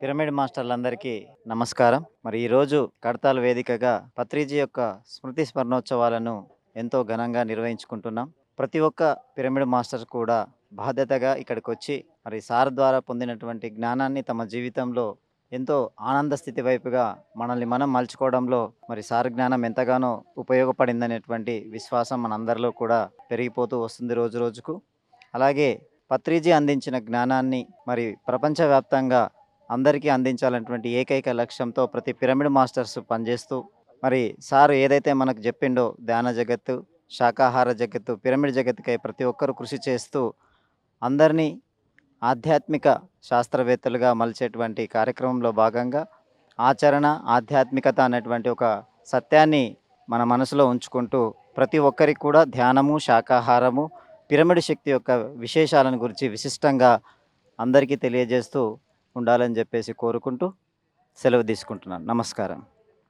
Pyramid మాస్టర్లందరికీ నమస్కారం. మరి ఈరోజు కడతాల వేదికగా పత్రిజీ యొక్క స్మృతి స్మరణోత్సవాలను ఎంతో ఘనంగా నిర్వహించుకుంటున్నాం. ప్రతి ఒక్క పిరమిడ్ మాస్టర్ కూడా బాధ్యతగా ఇక్కడికి వచ్చి మరి సార్ ద్వారా పొందినటువంటి జ్ఞానాన్ని తమ జీవితంలో ఎంతో ఆనంద స్థితి వైపుగా మనల్ని మనం మలుచుకోవడంలో మరి సార్ జ్ఞానం ఎంతగానో ఉపయోగపడిందనేటువంటి విశ్వాసం మనందరిలో కూడా పెరిగిపోతూ వస్తుంది రోజు రోజుకు. అలాగే పత్రిజీ అందించిన జ్ఞానాన్ని మరి ప్రపంచవ్యాప్తంగా అందరికీ అందించాలన్నటువంటి ఏకైక లక్ష్యంతో ప్రతి పిరమిడ్ మాస్టర్స్ పనిచేస్తూ మరి సార్ ఏదైతే మనకు చెప్పిండో ధ్యాన జగత్తు శాకాహార జగత్తు పిరమిడ్ జగత్తుకై ప్రతి ఒక్కరూ కృషి చేస్తూ అందరినీ ఆధ్యాత్మిక శాస్త్రవేత్తలుగా మలిచేటువంటి కార్యక్రమంలో భాగంగా ఆచరణ ఆధ్యాత్మికత అనేటువంటి ఒక సత్యాన్ని మన మనసులో ఉంచుకుంటూ ప్రతి ఒక్కరికి కూడా ధ్యానము శాకాహారము పిరమిడ్ శక్తి యొక్క విశేషాలను గురించి విశిష్టంగా అందరికీ తెలియజేస్తూ ఉండాలని చెప్పేసి కోరుకుంటూ సెలవు తీసుకుంటున్నాను. నమస్కారం.